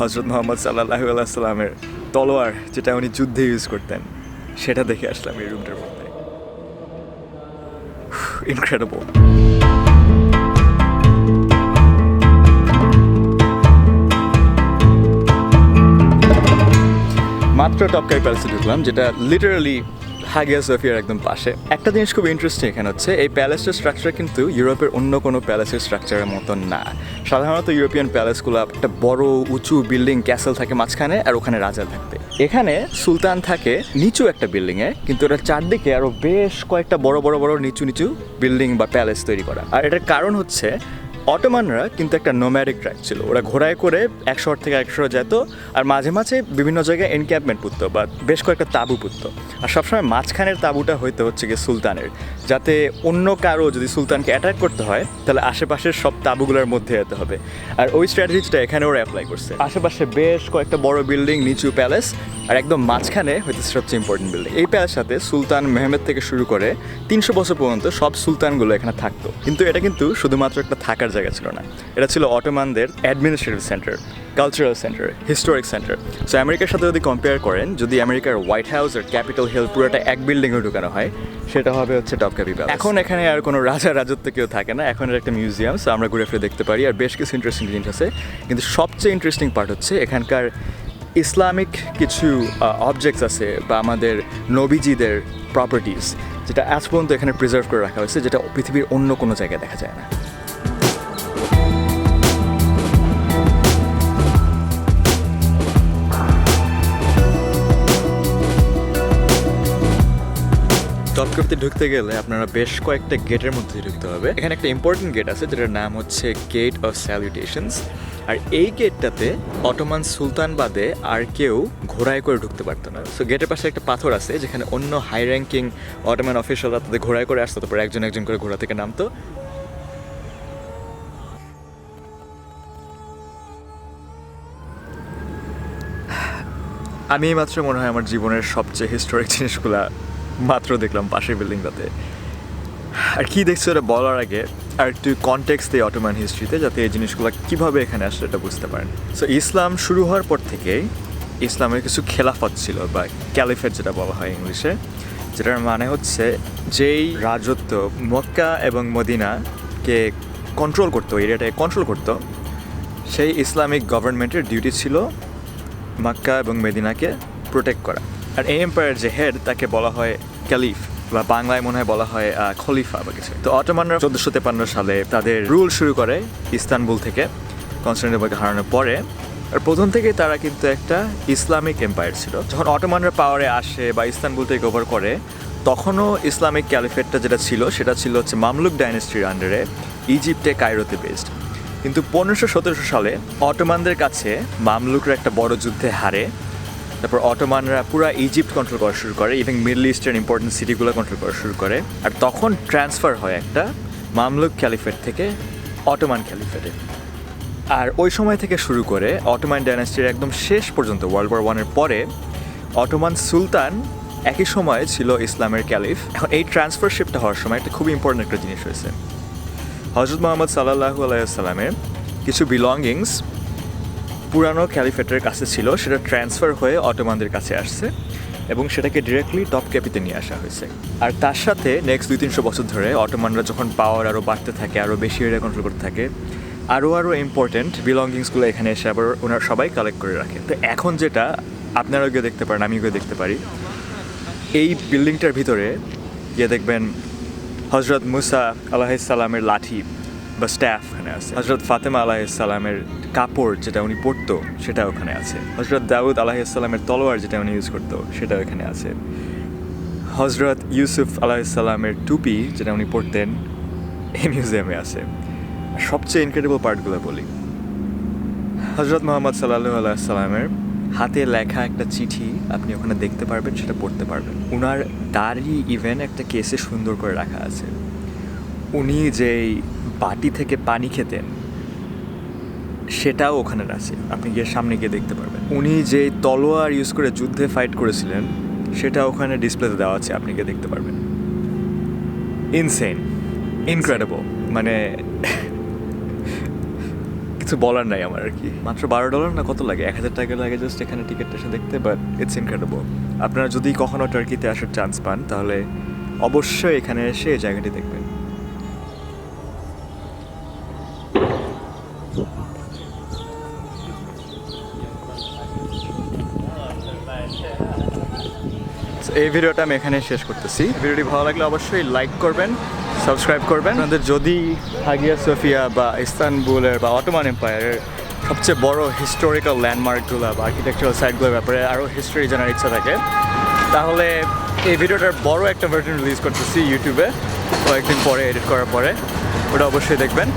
হজরত মোহাম্মদ সাল্লাহ আলাইসাল্লামের তলোয়ার যেটা উনি যুদ্ধে ইউজ করতেন, সেটা দেখে আসলাম এই রুমটার মধ্যে। ইনক্রেডিবল মাত্র টপকাই প্যালেসে ঢুকলাম যেটা লিটারালি হাগিয়া সোফিয়ার একদম পাশে। একটা জিনিস খুব ইন্টারেস্টিং এখানে হচ্ছে, এই প্যালেসের স্ট্রাকচার কিন্তু ইউরোপের অন্য কোনো প্যালেসের স্ট্রাকচারের মতন না। সাধারণত ইউরোপিয়ান প্যালেসগুলো একটা বড়, উঁচু বিল্ডিং ক্যাসেল থাকে মাঝখানে আর ওখানে রাজা থাকবে এখানে সুলতান থাকে নিচু একটা বিল্ডিংয়ে কিন্তু এটা চারদিকে আরও বেশ কয়েকটা বড় বড় বড়, নিচু নিচু বিল্ডিং বা প্যালেস তৈরি করা। আর এটার কারণ হচ্ছে অটোমানরা কিন্তু একটা নোম্যারিক ট্র্যাক ছিল। ওরা ঘোড়ায় করে এক শহর থেকে এক শহরে যেত আর মাঝে মাঝে বিভিন্ন জায়গায় এনক্যাম্পমেন্ট পুততো বা বেশ কয়েকটা তাঁবু পুততো। আর সবসময় মাঝখানের তাঁবুটা হইতে হচ্ছে গিয়ে সুলতানের। যাতে অন্য কারও যদি সুলতানকে অ্যাটাক করতে হয়, তাহলে আশেপাশের সব তাঁবুগুলোর মধ্যে যেতে হবে। আর ওই স্ট্র্যাটেজিটা এখানে ওরা অ্যাপ্লাই করছে। আশেপাশে বেশ কয়েকটা বড় বিল্ডিং নিচু প্যালেস আর একদম মাঝখানে হইতে সবচেয়ে ইম্পর্টেন্ট বিল্ডিং এই প্যালেস সাথে সুলতান মেহমেদ থেকে শুরু করে তিনশো বছর পর্যন্ত সব সুলতানগুলো এখানে থাকতো। কিন্তু এটা কিন্তু শুধুমাত্র একটা থাকার জায়গা ছিল না। এটা ছিল অটোমানদের administrative centre cultural centre historic centre so আমেরিকার সাথে যদি কম্পেয়ার করেন, যদি আমেরিকার হোয়াইট হাউস আর ক্যাপিটাল হিল পুরোটা এক বিল্ডিংয়ে ঢুকানো হয়, সেটা হবে হচ্ছে টপকাপি প্যালেস এখন এখানে আর কোনো রাজা রাজত্ব কেউ থাকে না এখন একটা মিউজিয়াম সো আমরা ঘুরে ফিরে দেখতে পারি, আর বেশ কিছু ইন্টারেস্টিং জিনিস আছে। কিন্তু সবচেয়ে ইন্টারেস্টিং পার্ট হচ্ছে এখানকার ইসলামিক কিছু অবজেক্টস আছে বা আমাদের নবীজিদের প্রপার্টিস যেটা আজ পর্যন্ত এখানে প্রিজার্ভ করে রাখা হয়েছে, যেটা পৃথিবীর অন্য কোনো জায়গায় দেখা যায় না। টপকাপিতে ঢুকতে গেলে আপনারা বেশ কয়েকটা গেটের মধ্যে ঢুকতে হবে। এখানে একটা ইম্পর্টেন্ট গেট আছে, যেটার নাম হচ্ছে গেট অফ স্যালুটেশনস আর এই গেটটাতে অটোমান সুলতান বাদে আর কেউ ঘোড়ায় করে ঢুকতে পারতো না। সো গেটের পাশে একটা পাথর আছে, যেখানে অন্য হাই র্যাঙ্কিং অটোমান অফিসিয়ালরা তাদের ঘোড়ায় করে আসতো, তারপর একজন একজন করে ঘোড়া থেকে নামতো। আমি মাত্র মনে হয় আমার জীবনের সবচেয়ে হিস্টোরিক জিনিসগুলা মাত্র দেখলাম পাশের বিল্ডিংটাতে। আর কি দেখছ এটা বলার আগে? আর একটু কনটেক্স দিই অটোমান হিস্ট্রিতে যাতে এই জিনিসগুলো কীভাবে এখানে আসলে এটা বুঝতে পারেন। সো ইসলাম শুরু হওয়ার পর থেকেই ইসলামের কিছু খেলাফত ছিল বা ক্যালিফেট যেটা বলা হয় ইংলিশে, যেটার মানে হচ্ছে যেই রাজত্ব মক্কা এবং মদিনাকে কন্ট্রোল করতো এরিয়াটাকে কন্ট্রোল করতো, সেই ইসলামিক গভর্নমেন্টের ডিউটি ছিল মক্কা এবং মেদিনাকে প্রোটেক্ট করা। আর এই এম্পায়ার যে হেড তাকে বলা হয় ক্যালিফ বা বাংলায় মনে হয় বলা হয় খলিফা বা কিছু। তো অটোমানরা চোদ্দোশো তেপান্ন সালে তাদের রুল শুরু করে ইস্তানবুল থেকে, কনস্টান্টিনোপলকে হারানোর পরে। আর প্রথম থেকেই তারা কিন্তু একটা ইসলামিক এম্পায়ার ছিল। যখন অটোমানরা পাওয়ারে আসে বা ইস্তানবুল থেকে ওভার করে, তখনও ইসলামিক ক্যালিফেটটা যেটা ছিল, সেটা ছিল হচ্ছে মামলুক ডাইনেস্টির আন্ডারে ইজিপ্টে কায়রোতে বেসড কিন্তু পনেরোশো সতেরোশো সালে অটোমানদের কাছে মামলুকরা একটা বড় যুদ্ধে হারে। তারপর অটোমানরা পুরা ইজিপ্ট কন্ট্রোল করা শুরু করে ইভেন মিডল ইস্টার্ন ইম্পর্টেন্ট সিটিগুলো কন্ট্রোল করা শুরু করে। আর তখন ট্রান্সফার হয় একটা মামলুক ক্যালিফেট থেকে অটোমান ক্যালিফেটে আর ওই সময় থেকে শুরু করে অটোমান ডাইনাস্টির একদম শেষ পর্যন্ত ওয়ার্ল্ড ওয়ার ওয়ানের পরে অটোমান সুলতান একই সময়ে ছিল ইসলামের ক্যালিফ। এখন এই ট্রান্সফারশিপটা হওয়ার সময় একটা খুবই ইম্পর্টেন্ট একটা জিনিস হয়েছে। হজরত মোহাম্মদ সাল্লাহু আলাইসাল্লামের কিছু বিলঙ্গিংস পুরানো ক্যালিফেটের কাছে ছিল, সেটা ট্রান্সফার হয়ে অটোমানদের কাছে আসছে এবং সেটাকে ডিরেক্টলি টপ ক্যাপিতে নিয়ে আসা হয়েছে। আর তার সাথে নেক্সট দুই, তিনশো বছর ধরে অটোমানরা যখন পাওয়ার আরও বাড়তে থাকে আরও বেশি এরিয়া কন্ট্রোল করতে থাকে আরও আরও ইম্পর্টেন্ট বিলঙ্গিংসগুলো এখানে এসে আবার ওনারা সবাই কালেক্ট করে রাখে। তো এখন যেটা আপনারাও গিয়ে দেখতে পারেন, আমিও গিয়ে দেখতে পারি। এই বিল্ডিংটার ভিতরে গিয়ে দেখবেন হজরত মুসা আলাহিসাল্লামের লাঠি। বা স্টাফ ওখানে আছে। হজরত ফাতেমা আলাহিসাল্লামের কাপড় যেটা উনি পরতো, সেটা ওখানে আছে। হজরত দাউদ আলাহিসাল্লামের তলোয়ার যেটা উনি ইউজ করতো, সেটা ওখানে আছে। হজরত ইউসুফ আলাহিসাল্লামের টুপি যেটা উনি পরতেন, এই মিউজিয়ামে আছে। সবচেয়ে ইনক্রেডিবল পার্টগুলো বলি। হজরত মোহাম্মদ সাল্লাহু আলাইসাল্লামের হাতে লেখা একটা চিঠি আপনি ওখানে দেখতে পারবেন, সেটা পড়তে পারবেন। উনার দাড়ি ইভেন একটা কেসে সুন্দর করে রাখা আছে। উনি যেই বাটি থেকে পানি খেতেন সেটাও ওখানে আছে। আপনি গিয়ে সামনে গিয়ে দেখতে পারবেন। উনি যে তলোয়ার ইউজ করে যুদ্ধে ফাইট করেছিলেন, সেটা ওখানে ডিসপ্লেতে দেওয়া আছে, আপনি গিয়ে দেখতে পারবেন। ইনসেন ইনক্রেডিবল মানে কিছু বলার নাই আমার আর কি। মাত্র বারো ডলার না কত লাগে? এক হাজার টাকা লাগে জাস্ট এখানে টিকিটটা এসে দেখতে বাট ইটস ইনক্রেডিবল আপনারা যদি কখনো টার্কিতে আসার চান্স পান, তাহলে অবশ্যই এখানে এসে এই জায়গাটি দেখবেন। এই ভিডিওটা আমি এখানে শেষ করতেছি। ভিডিওটি ভালো লাগলে অবশ্যই লাইক করবেন সাবস্ক্রাইব করবেন। আপনাদের যদি হাগিয়া সোফিয়া বা ইস্তানবুলের বা অটোমান এম্পায়ারের সবচেয়ে বড় হিস্টোরিক্যাল ল্যান্ডমার্কগুলো বা আর্কিটেকচারাল সাইটগুলোর ব্যাপারে আরও হিস্টোরি জানার ইচ্ছা থাকে, তাহলে এই ভিডিওটার বড় একটা ভার্জন রিলিজ করতেছি ইউটিউবে, কয়েকদিন পরে এডিট করার পরে। ওটা অবশ্যই দেখবেন।